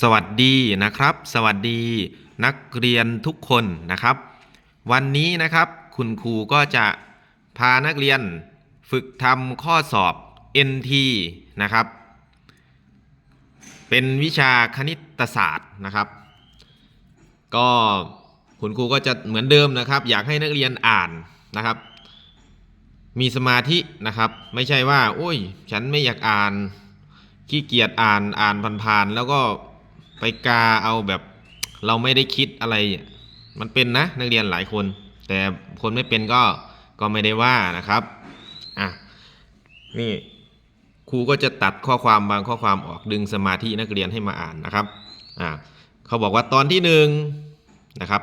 สวัสดีนะครับ สวัสดีนักเรียนทุกคนนะครับ วันนี้นะครับคุณครูก็จะพานักเรียนฝึกทำข้อสอบ NT นะครับ เป็นวิชาคณิตศาสตร์นะครับ ก็คุณครูก็จะเหมือนเดิมนะครับ อยากให้นักเรียนอ่านนะครับ มีสมาธินะครับ ไม่ใช่ว่าโอ้ย ฉันไม่อยากอ่านขี้เกียจอ่านอ่านผ่านๆแล้วก็ ไปกาเอาแบบ เราไม่ได้คิดอะไร มันเป็นนะนักเรียนหลายคน แต่คนไม่เป็นก็ก็ไม่ได้ว่านะครับอะนี่ครูก็จะตัดข้อความบางข้อความออกดึงสมาธินักเรียนให้มาอ่านนะครับอะเขาบอกว่าตอนที่หนึ่งนะครับ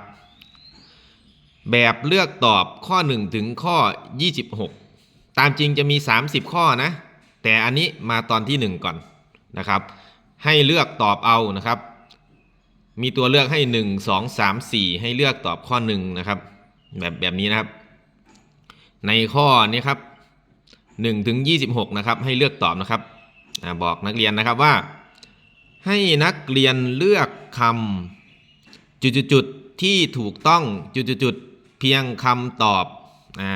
แบบเลือกตอบข้อ 1 ถึงข้อ 26 ตามจริงจะมี 30 ข้อนะ แต่อันนี้มาตอนที่ 1 ก่อนนะครับ ให้เลือกตอบเอานะครับ มีตัวเลือกให้ 1 2 3 4 ให้เลือกตอบข้อ1นะครับ แบบแบบนี้นะครับ ในข้อนี้ครับ1ถึง26 นะครับ ให้เลือกตอบนะครับอบอกนักเรียนนะครับว่า ให้นักเรียนเลือกคำจุดๆที่ถูกต้องจุดๆๆเพียงคำตอบอ่า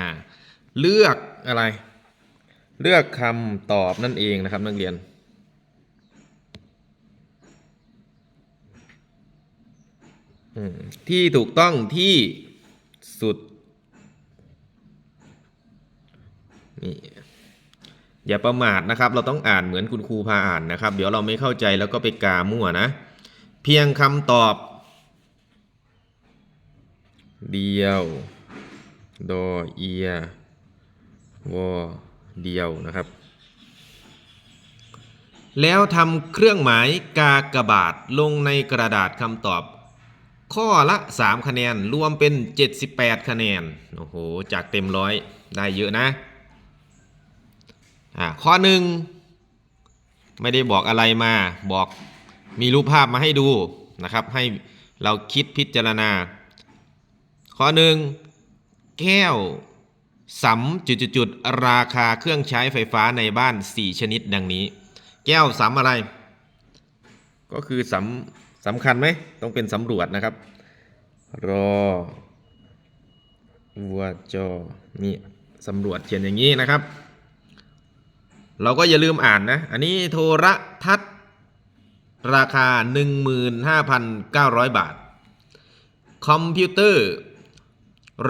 เลือกอะไร เลือกคำตอบนั่นเองนะครับนักเรียน อืม ที่ถูกต้องที่สุดนี่อย่าประมาทนะครับ เราต้องอ่านเหมือนคุณครูพาอ่านนะครับ เดี๋ยวเราไม่เข้าใจแล้วก็ไปกามั่วนะ เพียงคำตอบ เดียว ดอเอียวอเดียวนะครับ แล้วทำเครื่องหมายกากบาทลงในกระดาษคำตอบ ข้อละ 3 คะแนน รวมเป็น 78 คะแนน โอ้โห จากเต็มร้อยได้เยอะนะ อ่า ข้อหนึ่งไม่ได้บอกอะไรมา บอกมีรูปภาพมาให้ดูนะครับ ให้เราคิดพิจารณา ข้อหนึ่งแก้วสำจุดๆๆราคาเครื่องใช้ไฟฟ้าในบ้าน 4 ชนิดดังนี้ แก้วสำอะไร ก็คือสำ สำคัญไหมต้องเป็นสำรวจนะครับ รอวัวจอนี่สำรวจเขียนอย่างนี้นะครับ เราก็อย่าลืมอ่านนะ อันนี้โทรทัศน์ราคา 15,900 บาท คอมพิวเตอร์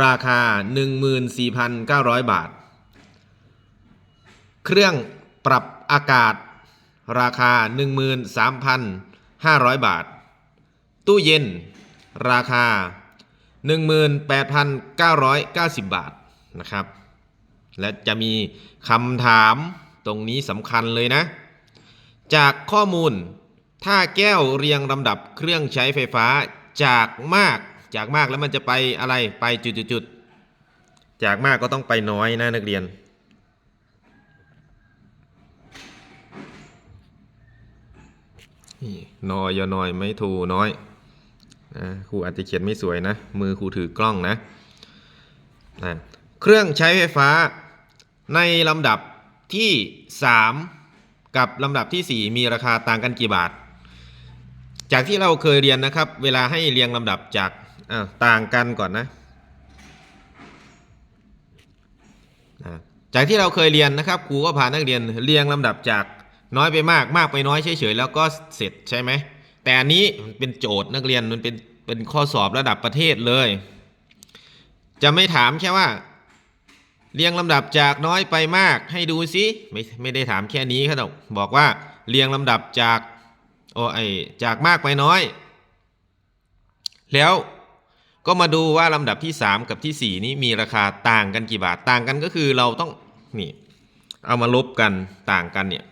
ราคา 14,900 บาท เครื่องปรับอากาศ ราคา 13,500 บาท ตู้เย็นราคา 18,990 บาทนะครับ และจะมีคำถามตรงนี้สำคัญเลยนะ จากข้อมูลถ้าแก้วเรียงลำดับเครื่องใช้ไฟฟ้าจากมากจากมากแล้วมันจะไปอะไรไปจุดๆๆจากมากก็ต้องไปน้อยนะนักเรียนนี่นอยนอยไม่ถูน้อย นะครูอาจจะเขียนไม่สวยนะ มือครูถือกล้องนะนะเครื่องใช้ไฟฟ้าในลำดับที่ 3 กับลำดับที่ 4 มีราคาต่างกันกี่บาท จากที่เราเคยเรียนนะครับ เวลาให้เรียงลำดับจากต่างกันก่อนนะจากที่เราเคยเรียนนะครับครูก็พานักเรียนเรียงลำดับจากน้อยไปมากมากไปน้อยเฉยๆแล้วก็เสร็จใช่ไหม แต่อันนี้มันเป็นโจทย์นักเรียนมันเป็นเป็นข้อสอบระดับประเทศเลย จะไม่ถามแค่ว่า เรียงลำดับจากน้อยไปมากให้ดูซิไม่ไม่ได้ถามแค่นี้ครับบอกว่าเรียงลำดับจากโอ้ไอจากมากไปน้อย แล้วก็มาดูว่าลำดับที่ 3 กับที่ 4 นี้มีราคาต่างกันกี่บาทต่างกันก็คือเราต้องนี่เอามาลบกันต่างกันเนี่ย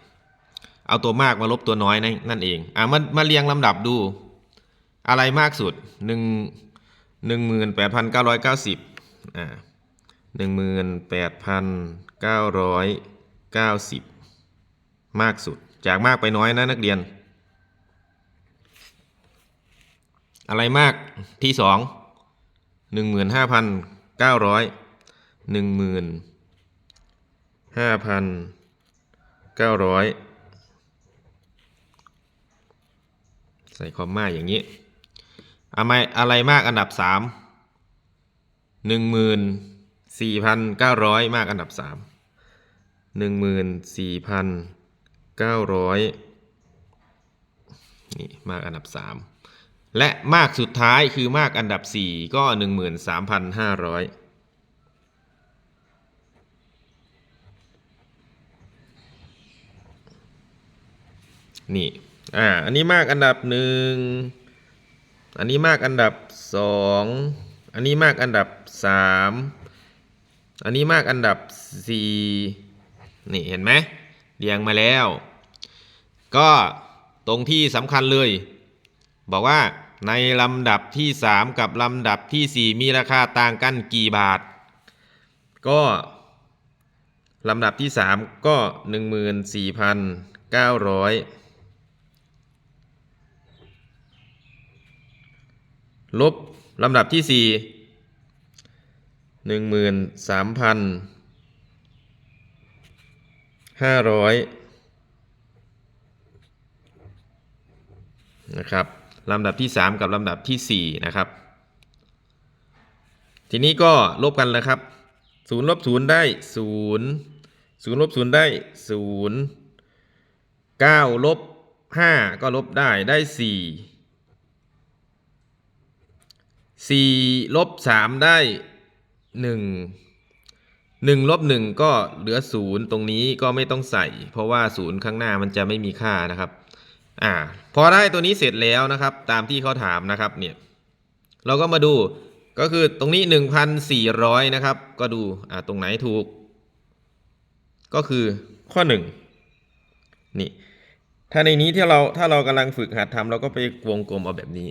เอาตัวมากมาลบตัวน้อยนั่นนั่นเองอะมามาเรียงลำดับดู อะไรมากสุดหนึ่งหนึ่งหมื่นแปดพันเก้าร้อยเก้าสิบอ่าหนึ่งหมื่นแปดพันเก้าร้อยเก้าสิบมากสุด จากมากไปน้อยนะนักเรียน อะไรมากที่สองหนึ่งหมื่นห้าพันเก้าร้อยหนึ่งหมื่นห้าพันเก้าร้อย ใส่คอมมาอย่างนี้อะไรอะไรมากอันดับสามหนึ่งหมื่นสี่พันเก้าร้อยมากอันดับสามหนึ่งหมื่นสี่พันเก้าร้อยนี่มากอันดับสามและมากสุดท้ายคือมากอันดับสี่ก็หนึ่งหมื่นสามพันห้าร้อยนี่ อ่า อันนี้มากอันดับหนึ่ง อันนี้มากอันดับสอง อันนี้มากอันดับสาม อันนี้มากอันดับสี่นี่เห็นไหมเรียงมาแล้ว ก็ตรงที่สำคัญเลย บอกว่าในลำดับที่สามกับลำดับที่สี่มีราคาต่างกันกี่บาท ก็ลำดับที่สามก็หนึ่งมืนสี่พันเก้าร้อย ลบลำดับที่สี่หนึ่งหมื่นสามพันห้าร้อยนะครับลำดับที่ 3 กับลำดับที่ 4 นะครับ ทีนี้ก็ลบกันแล้วครับ0ลบ0ได้ 0 0ลบ0ได้ 0 9ลบ5ก็ลบได้ได้ 4 4ลบ3 ได้ 1 1ลบ1 ก็เหลือ 0 ตรงนี้ก็ไม่ต้องใส่ เพราะว่า 0 ข้างหน้ามันจะไม่มีค่านะครับอ่าพอได้ตัวนี้เสร็จแล้วนะครับ ตามที่เขาถามนะครับเนี่ยเราก็มาดูก็คือตรงนี้ 1,400 นะครับ ก็ดูอ่าตรงไหนถูก ก็คือข้อ 1 นี่ ถ้าในนี้ที่เราถ้าเรากำลังฝึกหัดทำเราก็ไปวงกลมเอาแบบนี้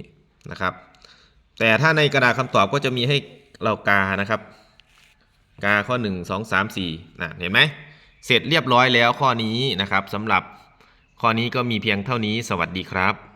นะครับ แต่ถ้าในกระดาษคำตอบก็จะมีให้เรากานะครับ กาข้อ 1 2 3 4นะเห็นไหมเสร็จเรียบร้อยแล้วข้อนี้นะครับสำหรับข้อนี้ก็มีเพียงเท่านี้สวัสดีครับ